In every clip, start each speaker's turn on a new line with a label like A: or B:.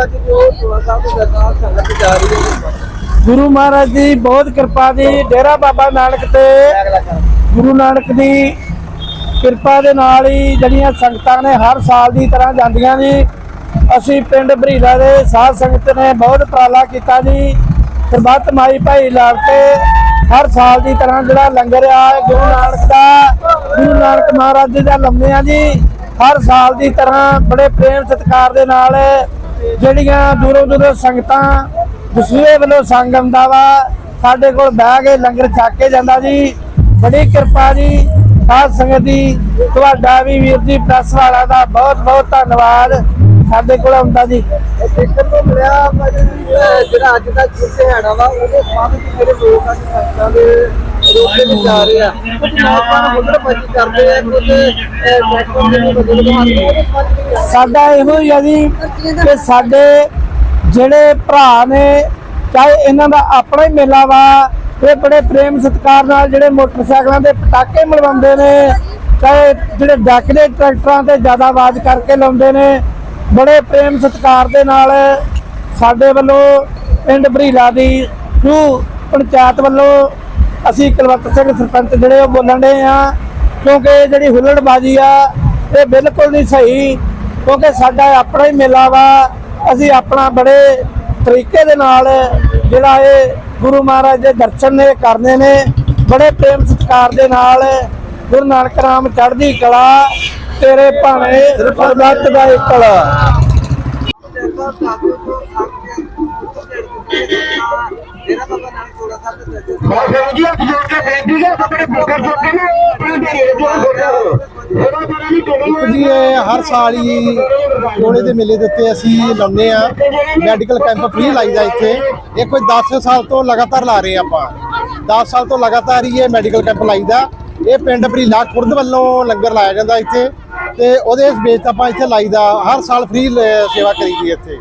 A: ਸਾਹਿਬ ਦੇ ਦਰਬਾਰ ਸੰਗਤ ਜਾ ਰਹੀ ਹੈ।
B: ਗੁਰੂ ਮਹਾਰਾਜ ਦੀ ਬਹੁਤ ਕਿਰਪਾ ਦੀ ਡੇਰਾ ਬਾਬਾ ਨਾਨਕ ਤੇ ਗੁਰੂ ਨਾਨਕ ਦੀ ਕਿਰਪਾ ਦੇ ਨਾਲ ਹੀ ਜਿਹੜੀਆਂ ਸੰਗਤਾਂ ਨੇ ਹਰ ਸਾਲ ਦੀ ਤਰ੍ਹਾਂ ਜਾਂਦੀਆਂ ਜੀ। ਅਸੀਂ ਪਿੰਡ ਬਰੀਲਾ ਦੇ ਸਾਧ ਸੰਗਤ ਨੇ ਬਹੁਤ ਉਪਰਾਲਾ ਕੀਤਾ ਜੀ। ਸਰਬੱਤ ਮਾਈ ਭਾਈ ਲਾਲ ਕੇ ਹਰ ਸਾਲ ਦੀ ਤਰ੍ਹਾਂ ਜਿਹੜਾ ਲੰਗਰ ਆ, ਗੁਰੂ ਨਾਨਕ ਦਾ, ਗੁਰੂ ਨਾਨਕ ਮਹਾਰਾਜ ਜੀ ਦਾ ਲਾਉਂਦੇ ਆ ਜੀ। ਹਰ ਸਾਲ ਦੀ ਤਰ੍ਹਾਂ ਬੜੇ ਪ੍ਰੇਮ ਸਤਿਕਾਰ ਦੇ ਨਾਲ ਜਿਹੜੀਆਂ ਦੂਰੋਂ ਦੂਰੋਂ ਸੰਗਤਾਂ ਦਸੂਏ ਵੱਲੋਂ ਸੰਗ ਆਉਂਦਾ ਵਾ, ਸਾਡੇ ਕੋਲ ਬਹਿ ਕੇ ਲੰਗਰ ਛਕ ਕੇ ਜਾਂਦਾ ਜੀ। ਬੜੀ ਕਿਰਪਾ ਜੀ। ਸਾਧ ਸੰਗਤ ਦੀ, ਤੁਹਾਡਾ ਵੀ ਵੀਰ ਜੀ, ਪ੍ਰੈਸ ਵਾਲਾ ਦਾ ਬਹੁਤ ਬਹੁਤ ਧੰਨਵਾਦ। ਸਾਡੇ ਕੋਲ ਆਉਂਦਾ ਜੀ।
A: ਦੇਖਣ ਨੂੰ ਮਿਲਿਆ ਜਿਹੜਾ ਅੱਜ ਦਾ ਜਿੱਥੇ ਹੈੜਾ ਵਾ, ਉਹਦੇ ਸੰਬੰਧ ਜਿਹੜੇ ਲੋਕ ਅੱਜ ਸੰਗਤਾਂ ਦੇ ਰੋਕੇ ਵਿੱਚ ਜਾ ਰਹੇ ਆ। ਕੁਝ ਨੌਜਵਾਨ ਹੁੱਲੜਬਾਜ਼ੀ ਕਰਦੇ ਆ ਕੁਝ ਟਰੈਕਟਰ ਦੇ ਬਦਲ ਦਿਖਾਉਂਦੇ
B: ਸਾਡਾ ਇਹੋ ਹੀ ਆ ਜੀ ਕਿ ਸਾਡੇ ਜਿਹੜੇ ਭਰਾ ਨੇ, ਚਾਹੇ ਇਹਨਾਂ ਦਾ ਆਪਣਾ ਹੀ ਮੇਲਾ ਵਾ, ਇਹ ਬੜੇ ਪ੍ਰੇਮ ਸਤਿਕਾਰ ਨਾਲ ਜਿਹੜੇ ਮੋਟਰਸਾਈਕਲਾਂ ਦੇ ਪਟਾਕੇ ਮਲਵਾਉਂਦੇ ਨੇ, ਚਾਹੇ ਜਿਹੜੇ ਡੱਕ ਦੇ ਟਰੈਕਟਰਾਂ ਤੇ ਜ਼ਿਆਦਾ ਆਵਾਜ਼ ਕਰਕੇ ਲਾਉਂਦੇ ਨੇ, ਬੜੇ ਪ੍ਰੇਮ ਸਤਿਕਾਰ ਦੇ ਨਾਲ ਸਾਡੇ ਵੱਲੋਂ ਪਿੰਡ ਬਰੀਲਾ ਦੀ ਥਰੂ ਪੰਚਾਇਤ ਵੱਲੋਂ ਅਸੀਂ ਕੁਲਵੰਤ ਸਿੰਘ ਸਰਪੰਚ ਜਿਹੜੇ ਉਹ ਬੋਲਣ ਦੇ ਆ, ਕਿਉਂਕਿ ਜਿਹੜੀ ਹੁੱਲੜਬਾਜ਼ੀ ਆ, ਇਹ ਬਿਲਕੁਲ ਨਹੀਂ ਸਹੀ, ਕਿਉਂਕਿ ਸਾਡਾ ਆਪਣਾ ਹੀ ਮੇਲਾ ਵਾ, ਅਸੀਂ ਆਪਣਾ ਬੜੇ ਤਰੀਕੇ ਦੇ ਨਾਲ ਜਿਹੜਾ ਇਹ ਗੁਰੂ ਮਹਾਰਾਜ ਦੇ ਦਰਸ਼ਨ ਨੇ, ਕਰਨੇ ਨੇ, ਬੜੇ ਪ੍ਰੇਮ ਸਤਿਕਾਰ ਦੇ ਨਾਲ ਗੁਰੂ ਨਾਨਕ ਨਾਮ ਚੜ੍ਹਦੀ ਕਲਾ, ਤੇਰੇ ਭਾਣੇ ਸਰਬੱਤ ਦਾ ਇਕਲ
A: ਚੋਲਾ ਸਾਹਿਬ ਦੇ ਦਰਸ਼ਨ
C: ਜੀ ਇਹ ਹਰ ਸਾਲ ਹੀ ਕੋਲੇ ਦੇ ਮੇਲੇ ਦੇ ਉੱਤੇ ਅਸੀਂ ਲਾਉਂਦੇ ਆ ਮੈਡੀਕਲ ਕੈਂਪ ਫ੍ਰੀ ਲਾਈਦਾ ਇੱਥੇ। ਇਹ ਕੋਈ 10 ਸਾਲ ਤੋਂ ਲਗਾਤਾਰ ਲਾ ਰਹੇ ਆਪਾਂ। 10 ਸਾਲ ਤੋਂ ਲਗਾਤਾਰ ਹੀ ਇਹ ਮੈਡੀਕਲ ਕੈਂਪ ਲਾਈਦਾ ਇਹ ਪਿੰਡ ਬਰੀਲਾ ਖੁਰਦ ਵੱਲੋਂ ਲੰਗਰ ਲਾਇਆ ਜਾਂਦਾ ਇੱਥੇ। ਤੇ ਉਹਦੇ ਬੇਸ ਆਪਾਂ ਇੱਥੇ ਲਾਈਦਾ ਹਰ ਸਾਲ ਫ੍ਰੀ ਸੇਵਾ ਕਰੀਦੀ ਇੱਥੇ।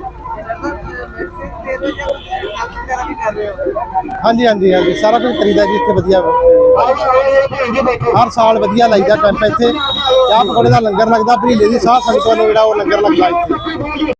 C: ਹਾਂਜੀ ਹਾਂਜੀ ਹਾਂਜੀ। ਸਾਰਾ ਕੁਝ ਕਰੀਦਾ ਜੀ, ਇੱਥੇ ਵਧੀਆ ਹਰ ਸਾਲ ਵਧੀਆ ਲਾਈਦਾ ਕੈਂਪ ਇੱਥੇ। ਚਾਹ ਪਕੌੜੇ ਦਾ ਲੰਗਰ ਲੱਗਦਾ, ਭਰੀਲੇ ਦੀ ਸਾਹ ਸੰਗਤ ਵੱਲੋਂ ਜਿਹੜਾ ਉਹ ਲੰਗਰ ਲੱਗਦਾ ਇੱਥੇ।